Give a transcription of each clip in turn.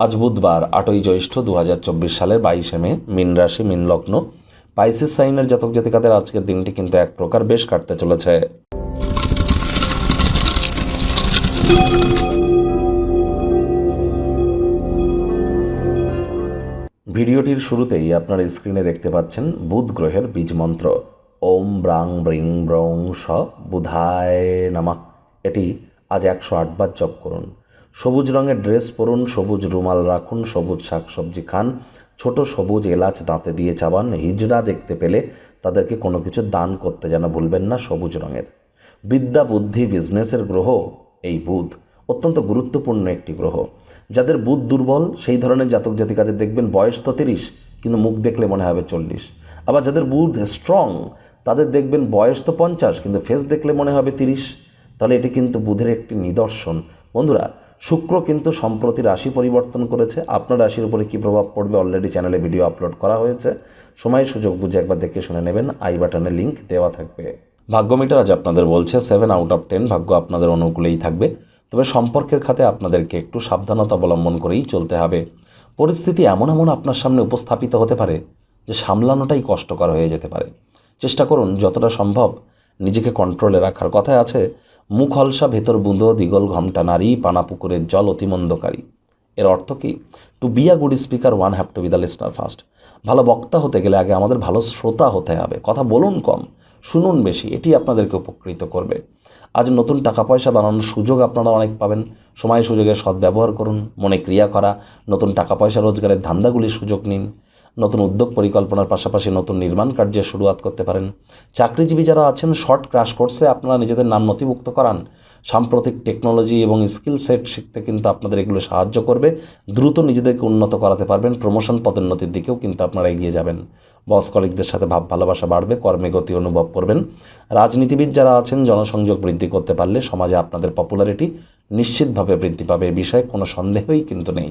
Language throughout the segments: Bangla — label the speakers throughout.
Speaker 1: আজ বুধবার, আটই জ্যৈষ্ঠ দু সালের বাইশে মে, মিন রাশি, মিন লগ্ন। পাইসিস সাইনের জাতক জাতিকাদের আজকের দিনটি কিন্তু এক প্রকার বেশ কাটতে চলেছে। ভিডিওটির শুরুতেই আপনার স্ক্রিনে দেখতে পাচ্ছেন বুধ গ্রহের বীজ মন্ত্র। ওম ব্রাং ব্রিং ব্রং স বুধায় নামা। এটি আজ একশো আটবার জপ করুন। সবুজ রঙের ড্রেস পরুন, সবুজ রুমাল রাখুন, সবুজ শাকসবজি খান, ছোট সবুজ এলাচ দাঁতে দিয়ে চাবান, হিজড়া দেখতে পেলে তাদেরকে কোনো কিছু দান করতে যেন ভুলবেন না সবুজ রঙের। বিদ্যা, বুদ্ধি, বিজনেসের গ্রহ এই বুধ অত্যন্ত গুরুত্বপূর্ণ একটি গ্রহ। যাদের বুধ দুর্বল, সেই ধরনের জাতক জাতিকাদের দেখবেন বয়স তো তিরিশ, কিন্তু মুখ দেখলে মনে হবে চল্লিশ। আবার যাদের বুধ স্ট্রং তাদের দেখবেন বয়স তো পঞ্চাশ, কিন্তু ফেস দেখলে মনে হবে তিরিশ। তাহলে এটি কিন্তু বুধের একটি নিদর্শন। বন্ধুরা শুক্র কিন্তু সম্প্রতি রাশি পরিবর্তন করেছে। আপনার রাশির উপরে কী প্রভাব পড়বে? অলরেডি চ্যানেলে ভিডিও আপলোড করা হয়েছে। সময়, সুযোগ বুঝে একবার দেখে শুনে নেবেন। আই বাটনে লিঙ্ক দেওয়া থাকবে। ভাগ্য মিটার আজ আপনাদের বলছে সেভেন আউট অফ টেন ভাগ্য আপনাদের অনুকূলেই থাকবে। তবে সম্পর্কের খাতে আপনাদেরকে একটু সাবধানতা অবলম্বন করেই চলতে হবে। পরিস্থিতি এমন এমন আপনার সামনে উপস্থাপিত হতে পারে যে সামলানোটাই কষ্টকর হয়ে যেতে পারে। চেষ্টা করুন, যতটা সম্ভব নিজেকে কন্ট্রোলে রাখার কথায় আছে। মুখ হলসা ভেতর বুঁদো দিগল ঘমটা নারী, পানা পুকুরের জল অতিমন্দকারী। এর অর্থ কি? To be a good speaker one have to be the listener first ভালো বক্তা হতে গেলে আগে আমাদের ভালো শ্রোতা হতে হবে। কথা বলুন কম, শুনুন বেশি, এটি আপনাদেরকে উপকৃত করবে। আজ নতুন টাকা পয়সা বানানোর সুযোগ আপনারা অনেক পাবেন। সময় সুযোগের সদ্ব্যবহার করুন, মনে ক্রিয়া করা, নতুন টাকা পয়সা রোজগারের ধান্দাগুলির সুযোগ নিন। নতুন উদ্যোগ পরিকল্পনার পাশাপাশি নতুন নির্মাণ কার্যের শুরুয়াত করতে পারেন। চাকরিজীবী যারা আছেন, শর্ট ক্রাশ কোর্সে আপনারা নিজেদের নাম নথিভুক্ত করান। সাম্প্রতিক টেকনোলজি এবং স্কিল সেট শিখতে কিন্তু আপনাদের এগুলো সাহায্য করবে। দ্রুত নিজেদেরকে উন্নত করাতে পারবেন। প্রমোশন পদোন্নতির দিকেও কিন্তু আপনারা এগিয়ে যাবেন। বস কলিকদের সাথে ভাব ভালোবাসা বাড়বে, কর্মে গতি অনুভব করবেন। রাজনীতিবিদ যারা আছেন, জনসংযোগ বৃদ্ধি করতে পারলে সমাজে আপনাদের পপুলারিটি নিশ্চিতভাবে বৃদ্ধি পাবে। এ বিষয়ে কোনো সন্দেহই কিন্তু নেই।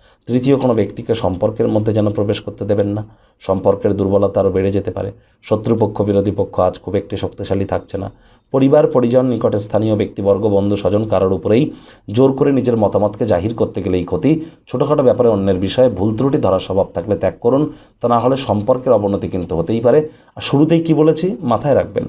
Speaker 1: তৃতীয় কোনো ব্যক্তিকে সম্পর্কের মধ্যে যেন প্রবেশ করতে দেবেন না। সম্পর্কের দুর্বলতা আরও বেড়ে যেতে পারে। শত্রুপক্ষ, বিরোধী পক্ষ আজ খুব একটি শক্তিশালী থাকছে না। পরিবার, পরিজন, নিকটে স্থানীয় ব্যক্তিবর্গ, বন্ধু, স্বজন কারোর উপরেই জোর করে নিজের মতামতকে জাহির করতে গেলে এই ক্ষতি, ছোটোখাটো ব্যাপারে অন্যের বিষয়ে ভুল ত্রুটি ধরার স্বভাব থাকলে ত্যাগ করুন। তা না হলে সম্পর্কের অবনতি কিন্তু হতেই পারে। আর শুরুতেই কি বলেছি? মাথায় রাখবেন।